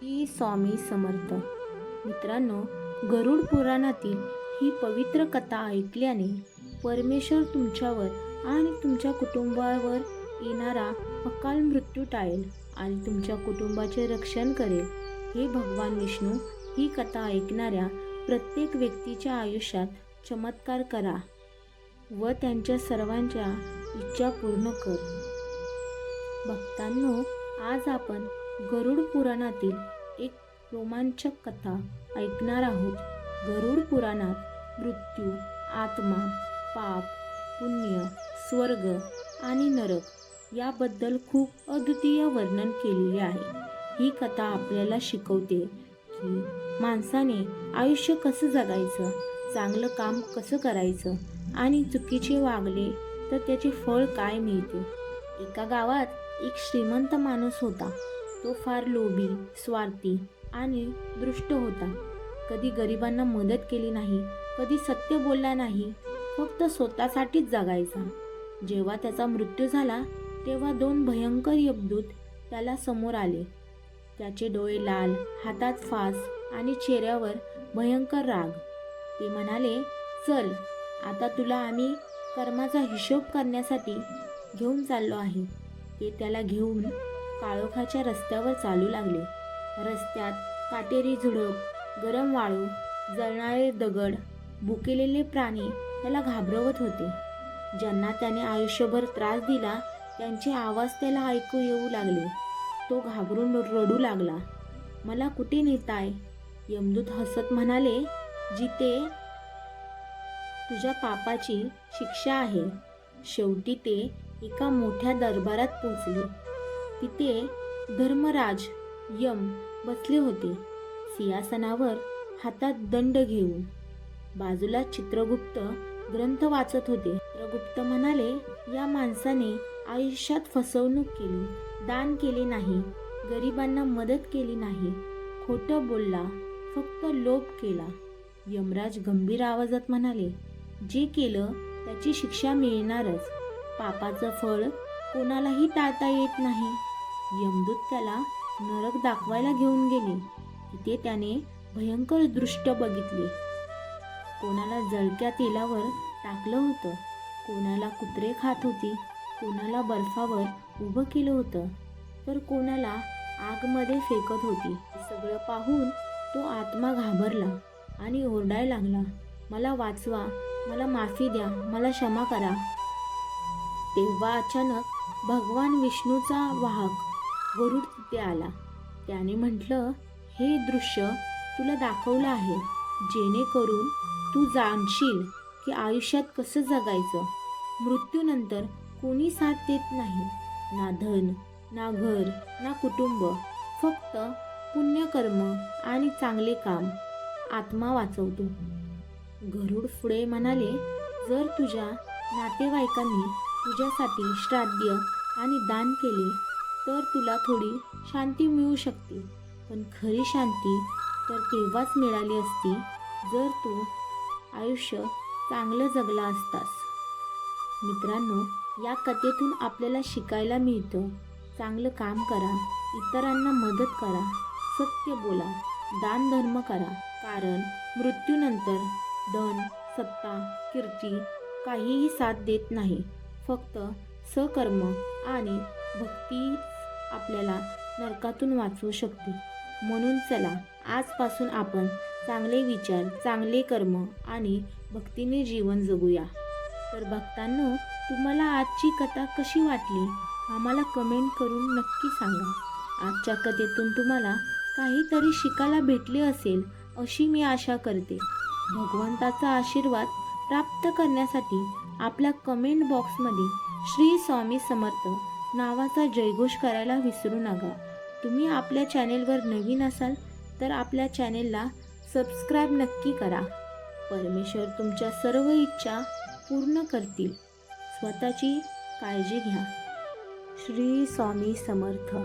श्री स्वामी समर्थ. मित्रांनो गरुड पुराणातील ही पवित्र कथा ऐकल्याने परमेश्वर तुमच्यावर आणि तुमच्या कुटुंबावर येणारा अकाल मृत्यू टाळेल आणि तुमच्या कुटुंबाचे रक्षण करेल. हे भगवान विष्णू ही कथा ऐकणाऱ्या प्रत्येक व्यक्तीच्या आयुष्यात चमत्कार करा व त्यांच्या सर्वांच्या इच्छा पूर्ण कर. भक्तांनो आज आपण गरुड पुराणातील एक रोमांचक कथा ऐकणार आहोत. गरुड पुराणात मृत्यू आत्मा पाप पुण्य स्वर्ग आणि नरक याबद्दल खूप अद्वितीय वर्णन केलेले आहे. ही कथा आपल्याला शिकवते की माणसाने आयुष्य कसं जगायचं चांगलं काम कसं करायचं आणि चुकीचे वागले तर त्याचे फळ काय मिळते? एका गावात एक श्रीमंत माणूस होता. तो फार लोभी स्वार्थी आणि दृष्ट होता. कधी गरिबांना मदत केली नाही कधी सत्य बोलला नाही फक्त स्वतःसाठीच जगायचा. जेव्हा त्याचा मृत्यू झाला तेव्हा दोन भयंकर यमदूत त्याला समोर आले. त्याचे डोळे लाल हातात फास आणि चेहऱ्यावर भयंकर राग. ते म्हणाले चल आता तुला आम्ही कर्माचा हिशोब करण्यासाठी घेऊन चाललो आहे. ते त्याला घेऊन काळोखाच्या रस्त्यावर चालू लागले. रस्त्यात काटेरी झुडप गरम वाळू जळणारे दगड भुकेलेले प्राणी त्याला घाबरवत होते. ज्यांना त्याने आयुष्यभर त्रास दिला त्यांचे आवाज त्याला ऐकू येऊ लागले. तो घाबरून रडू लागला. मला कुठे नेताय? यमदूत हसत म्हणाले जिथे तुझ्या पापाची शिक्षा आहे. शेवटी ते एका मोठ्या दरबारात पोचले तिथे धर्मराज यम बसले होते. सिंहासनावर हातात दंड घेऊन. बाजूला चित्रगुप्त ग्रंथ वाचत होते. चित्रगुप्त म्हणाले या माणसाने आयुष्यात फसवणूक केली दान केले नाही गरिबांना मदत केली नाही. खोटं बोलला फक्त लोभ केला. यमराज गंभीर आवाजात म्हणाले जे केलं त्याची शिक्षा मिळणारच. पापाचं फळ कोणालाही टाळता येत नाही. यमदूत त्याला नरक दाखवायला घेऊन गेले. तिथे त्याने भयंकर दृष्ट बघितले. कोणाला जळक्या तेलावर टाकलं होतं कोणाला कुत्रे खात होती कोणाला बर्फावर उभं केलं होतं तर कोणाला आगमध्ये फेकत होती. सगळं पाहून तो आत्मा घाबरला आणि ओरडायला लागला मला वाचवा मला माफी द्या मला क्षमा करा. तेव्हा अचानक भगवान विष्णूचा वाहक गरुड तिथे आला. त्याने म्हटलं हे दृश्य तुला दाखवलं आहे. जेणेकरून तू जाणशील की आयुष्यात कसं जगायचं. मृत्यूनंतर कोणी साथ देत नाही. ना धन ना घर ना कुटुंब. फक्त पुण्यकर्म आणि चांगले काम. आत्मा वाचवतो. गरुड पुढे म्हणाले जर तुझ्या नातेवाईकांनी तुझ्यासाठी श्राद्ध आणि दान केले तर तुला थोडी शांती मिळू शकते. पण खरी शांती तर तेव्हाच मिळाली असती जर तू आयुष्य चांगलं जगला असतास. मित्रांनो या कथेतून आपल्याला शिकायला मिळतं. चांगलं काम करा इतरांना मदत करा सत्य बोला दान धर्म करा. कारण मृत्यूनंतर धन सत्ता कीर्ती काहीही साथ देत नाही. फक्त सकर्म आणि भक्ती आपल्याला नरकातून वाचवू शकते. म्हणून चला आजपासून आपण चांगले विचार चांगले कर्म आणि भक्तीने जीवन जगूया. तर भक्तांनो तुम्हाला आजची कथा कशी वाटली? आम्हाला कमेंट करून नक्की सांगा. आजच्या कथेतून तुम्हाला काहीतरी शिकायला भेटले असेल अशी मी आशा करते. भगवंताचा आशीर्वाद प्राप्त करण्यासाठी आपल्या कमेंट बॉक्समध्ये श्री स्वामी समर्थ नावाचा जयघोष करायला विसरू नका. तुम्ही आपल्या चॅनेलवर नवीन असाल तर आपल्या चॅनेलला सबस्क्राईब नक्की करा. परमेश्वर तुमच्या सर्व इच्छा पूर्ण करतील. स्वतःची काळजी घ्या. श्री स्वामी समर्थ.